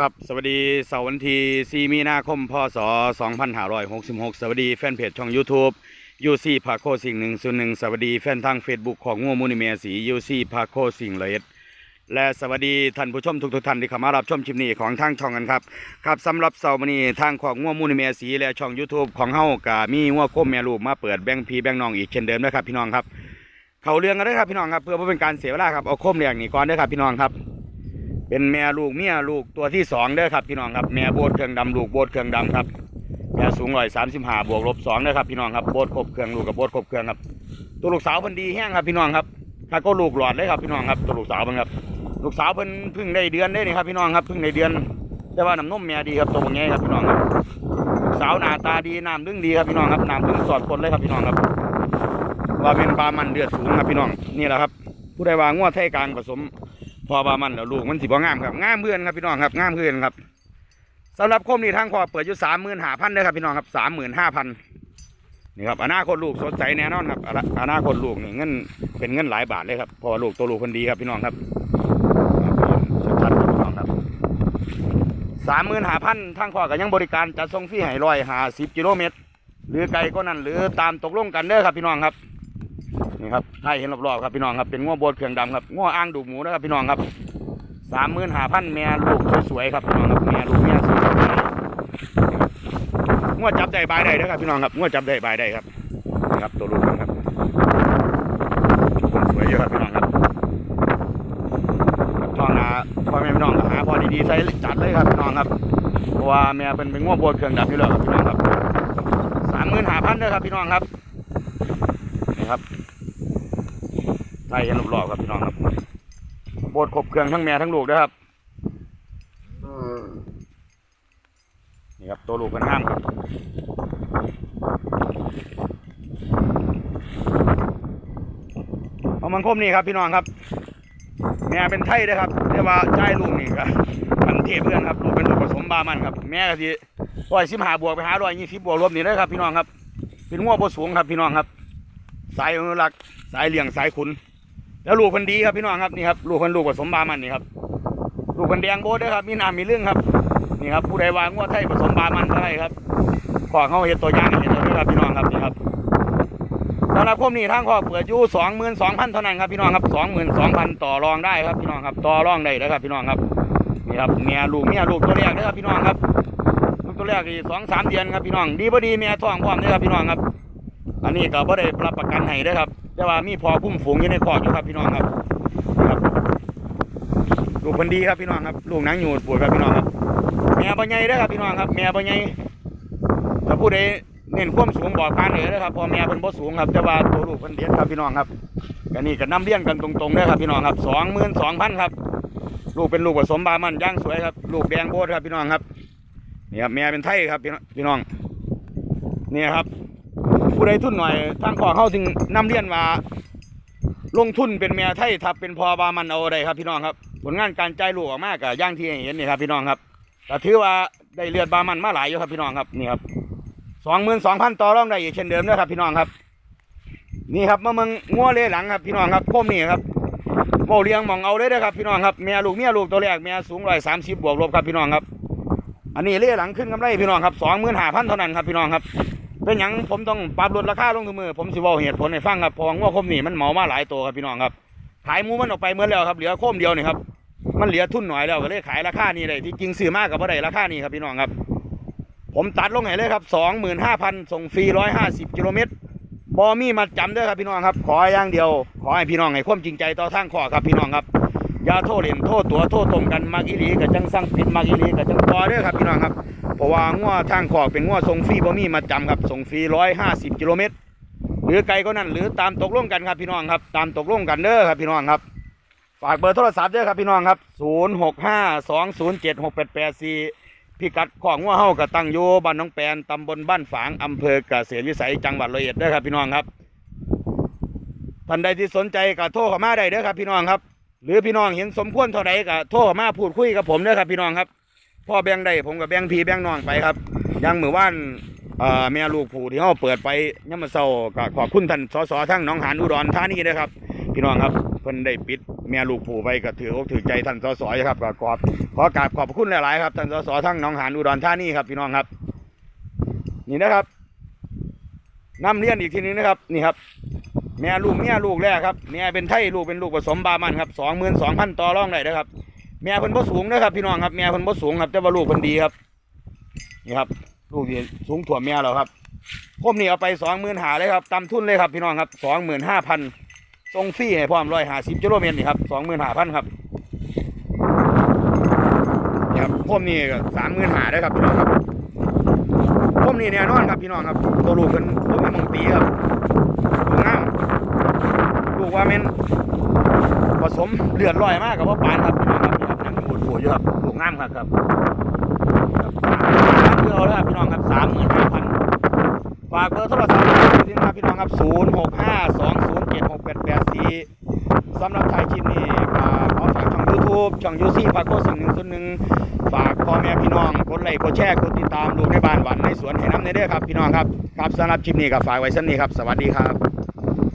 ครับ สวัสดีเสาร์วันที่4มีนาคม พศ 2566 สวัสดีแฟนเพจช่อง YouTube ยูซี่พาโคสิ่งหนึ่งส่วนหนึ่งสวัสดีแฟนทาง Facebook ของงัวมูนิเมียสียูซี่พาโคสิ่งละเอียดและสวัสดีท่านผู้ชมทุกๆท่านที่เข้ามารับชมคลิปนี้ของทางช่องกันครับครับสำหรับเสาร์วันนี้ทางของงัวมูนิเมียสีและช่อง YouTube ของเฮากะมีงัวโคมแมลูกมาเปิดแบงพีแบงน้องอีกเช่นเดิมนะครับพี่น้องครับเขาเรื่องกันได้ครับพี่น้องครับเพื่อบ่เป็นการเสียเวลาครับเอาโคมเลี้ยงนี่ก่อนเด้ครับพี่น้องครับ เป็นแม่ลูกเมียลูกตัวที่สองเด้อครับพี่น้องครับแม่โบดเครื่องดำลูกโบดเครื่องดำครับแม่สูงร้อยสามสิบห้าบวกลบสองเด้อครับพี่น้องครับโบดครบเครื่องลูกกับโบดครบเครื่องครับ ตัวลูกสาวเพิ่นดีแห้งครับพี่น้องครับถ้าก็ลูกหลอดเลยครับพี่น้องครับตัวลูกสาวเพิ่นครับ ลูกสาวเพิ่นเพิ่งได้เดือนได้นี่ครับพี่น้องครับเพิ่งได้เดือน แต่ว่าน้ำนมแม่ดีครับตัวบางแง่ครับพี่น้องครับสาวหน้าตาดีน้ำดึงดีครับพี่น้องครับน้ำดึงสอดคนเลยครับพี่น้องครับ ว่าเป็นปลามันเลือดสูงครับพี่น้องนี่แหละครับ ผู้ใดว่างวดไทยกลางผสม พอบามันแล้วลูกมันสิบ่งามครับงามเพื่อนครับพี่น้องครับงามเพื่อนครับสำหรับคมนี่ทางคอเปิดอยู่สามหมื่นห้าพันเลยครับพี่น้องครับสามหมื่นห้าพันนี่ครับอนาคตลูกสดใสแน่นอนครับอนาคตลูกนี่เงินเป็นเงินหลายบาทเลยครับพราะว่าลูกตัวลูกคนดีครับพี่น้องครับชัดครับพี่น้องครับสามหมื่นห้าพันทางคอก็ยังบริการจัดส่งฟรีให้ร้อยห้าสิบกิโลเมตรหรือไกลก็นั่นหรือตามตกลงกันเด้อครับพี่น้องครับ นี่ครับให้เห็นรอบๆครับพี่น้องครับเป็นง้วโบดเครื่องดำครับง้วอ้างดูหมูนะครับพี่น้องครับสามหมื่นห้าพันแม่ลูกสวยๆครับพี่น้องครับแม่ลูกแม่สวยๆง้วจับได้บายได้นะครับพี่น้องครับง้วจับได้บายได้ครับครับตัวลูกมันครับสวยเยอะครับพี่น้องครับครับท้องนาพ่อแม่พี่น้องหาพอดีๆใส่จัดเลยครับพี่น้องครับเพราะว่าแม่เป็นเป็นง้วโบดเครื่องดำอยู่แล้วครับพี่น้องครับสามหมื่นห้าพันเด้อครับพี่น้องครับนี่ครับ ไทยกันรอบๆครับพี่น้องครับโบดครบเครื่องทั้งแม่ทั้งลูกนะครับนี่ครับตัวลูกกันห้ามครับเอามังคมนี่ครับพี่น้องครับแม่เป็นไทยนะครับแต่ว่าใจายลูกนี่ครับมันเทพเพื่อนครับลูกเป็นลูกผสมบามันครับ แม่ก็ทีร้อยสิบห้าบวกไปหาร้อยยี่สิบบวกรวมนี่เลยครับพี่น้องครับ เป็นง้วบสูงครับพี่น้องครับ สายอนุรักษ์สายเลี้ยงสายขุน แล้วลูกคนดีครับพี่น้องครับนี่ครับลูกคนลูกผสมบามันนี่ครับลูกคนแดงโบดด้วยครับมีน้ำมีเรื่องครับนี่ครับผู้ใดวางงวดไทยผสมบามันเท่าไรครับขอเข้าเห็นตัวย่างให้เห็นเลยครับพี่น้องครับนี่ครับสำหรับคมนี่ทางขอเปิดอยู่สองหมื่นสองพันเท่านั้นครับพี่น้องครับสองหมื่นสองพันต่อรองได้ครับพี่น้องครับต่อรองได้นะครับพี่น้องครับนี่ครับเมียลูกเมียลูกตัวแรกนะครับพี่น้องครับลูกตัวแรกอีสองสามเดือนครับพี่น้องดีพอดีเมียท้องพร้อมนะครับพี่น้องครับ อันนี้ก็บ่ได้รับประกันให้เด้ครับ แต่ว่ามีพอคุ้มฝูงอยู่ในคอกอยู่ครับพี่น้องครับครับลูกคนดีครับพี่น้องครับลูกนังหยูดปวดครับพี่น้องครับ แม่บ่ใหญ่เด้ครับพี่น้องครับ แม่บ่ใหญ่ถ้าผู้ใดเน้นความสูงบอกการเลยนะครับพอแม่เพิ่นบ่สูงครับแต่ว่าตัวลูกเพิ่นเด็ดครับพี่น้องครับก็นี่ก็นํเลี้ยงกันตรงๆเด้ครับพี่น้องครับ22,000ครับ ลูกเป็นลูกผสมบามันย่างสวยครับ ลูกแดงโบดครับพี่น้องครับนี่ครับแม่เป็นไทยครับพี่น้องนี่ครับ ผู้ใดทุนหน่อยทางขอเข้าถึงนำเรียนว่าลงทุนเป็นเมียไทยทับเป็นพอบามันเอาได้ครับพี่น้องครับ ผลงานการจ่ายลูกออกมากกับย่างที่เห็นนี่ครับพี่น้องครับแต่ถือว่าได้เลือดบามันมาหลายอยู่ครับพี่น้องครับนี่ครับสองหมื่นสองพันต่อรองได้อีกเช่นเดิมนะครับ พี่น้องครับ นี่ครับมาเมืองงัวเล่หลังครับ พี่น้องครับพมนี่ครับโมเลี้ยงหมองเอาเลยนะครับ พี่น้องครับเมียลูกเมียลูกตัวแรกเมียสูงร้อยสามสิบบวกลบครับพี่น้องครับ อันนี้เล่หลังขึ้นกำไรพี่น้องครับสองหมื่นห้าพันเท่านั้นครับพี่น้องครับ เป็นหยังผมต้องปรับลดราคาลงทุกมือผมสิว่าเหตุผลให้ฟังครับพอว่าคมนี่มันเหมามาหลายตัวครับพี่น้องครับ ขายมูมันออกไปเมื่อแล้วครับเหลือโคมเดียวนี่ครับมันเหลือทุนหน่อยแล้วก็เลยขายราคานี้เลยที่จริงซื้อมากกับว่าได้ราคานี้ครับพี่น้องครับ ผมตัดลงให้เลยครับสองหมื่นห้าพันส่งฟรีร้อยห้าสิบกิโลเมตรบอมีมาจำเด้อครับพี่น้องครับ ขออย่างเดียว ขอให้พี่น้องให้ความจริงใจต่อทางข้อครับพี่น้องครับ ยาโทษเล่นโทษตัวโทษตรงกันมากอีหลีกับจังสั่งผิดมากอีหลีกับจังต่อเด้อครับพี่น้องครับเพราะว่างัวทางขอกเป็นงัวส่งฟรีบ่มีมาจำครับส่งฟรีร้อยห้าสิบกิโลเมตรหรือไกลก็นั่นหรือตามตกลงกันครับพี่น้องครับ ตามตกลงกันเด้อครับพี่น้องครับ ฝากเบอร์โทรศัพท์เด้อครับพี่น้องครับศูนย์หกห้าสองศูนย์เจ็ดหกแปดแปดสี่พิกัดของงัวเฮาก็ตั้งอยู่บ้านน้องแปนตำบลบ้านฝางอำเภอเกษตรวิสัยจังหวัดร้อยเอ็ดเด้อครับพี่น้องครับท่านใดที่สนใจก็โทรเข้ามาได้เด้อครับพี่น้องครับ หรือพี่น้องเห็นสมควรเท่าใดก็โทรมาพูดคุยกับผมเด้อครับ พี่น้องครับพ่อแบงได้ผมกับแบงพีแบงน้องไปครับยังมือว่านเอ่อแม่ลูกผู้ที่เขาเปิดไปย่ำมาเศร้าก็ขอบคุณท่านสสทั้งน้องหานอุดรธานีนะครับ พี่น้องครับเพิ่นได้ปิดแม่ลูกผูไปก็ถืออกถือใจท่านสสครับก็ขอบขอกราบขอบคุณหลายๆครับท่านสสทั้งหนองหานอุดรธานีครับพี่น้องครับ นี่นะครับน้ำเรียนอีกทีนึงนะครับ นี่ครับ แม่ลูกเนี่ยลูกแรกครับแม่เป็นไทยลูกเป็นลูกผสมบามันครับสองหมื่นสองพันต่อรองได้นะครับ แม่เพิ่นบ่สูงนะครับพี่น้องครับแม่เพิ่นบ่สูงครับแต่ว่าลูกเพิ่นดีครับนี่ครับ ลูกนี่สูงถั่วแม่แล้วครับผมนี่เอาไปสองหมื่นหาเลยครับตำทุนเลยครับพี่น้องครับสองหมื่นห้าพันทรงฟรีให้พร้อมร้อยหาสิบกิโลเมตรนี่ครับสองหมื่นห้าพันครับนี่ครับผมนี่ก็สามหมื่นหาได้ครับพี่น้องครับผมนี่แน่นอนครับพี่น้องครับตัวลูกเพิ่นผมมีหมองตีครับ ลูกว่าแม่นผสมเลือดลอยมากกับพ่อปานครับพี่น้องครับครับยังปวดหัวอยู่ครับลูกงามครับครับเพื่อเอาละพี่น้องครับสามหมื่นห้าพันฝากเบอร์โทรศัพท์ที่นะครับพี่น้องครับศูนย์หกห้าสองศูนย์เจ็ดหกแปดแปดสี่สำหรับถ่ายคลิปนี้ก็ขอฝากช่องยูทูบช่องยูซี่พากโคสิ่งหนึ่งส่วนหนึ่งฝากพ่อแม่พี่น้องกดไลค์กดแชร์กดติดตามลูในบ้านหวันในสวนให้น้ำในเด้อครับพี่น้องครับครับสำหรับคลิปนี้ก็ฝากไว้สั้นนี้ครับ สวัสดีครับ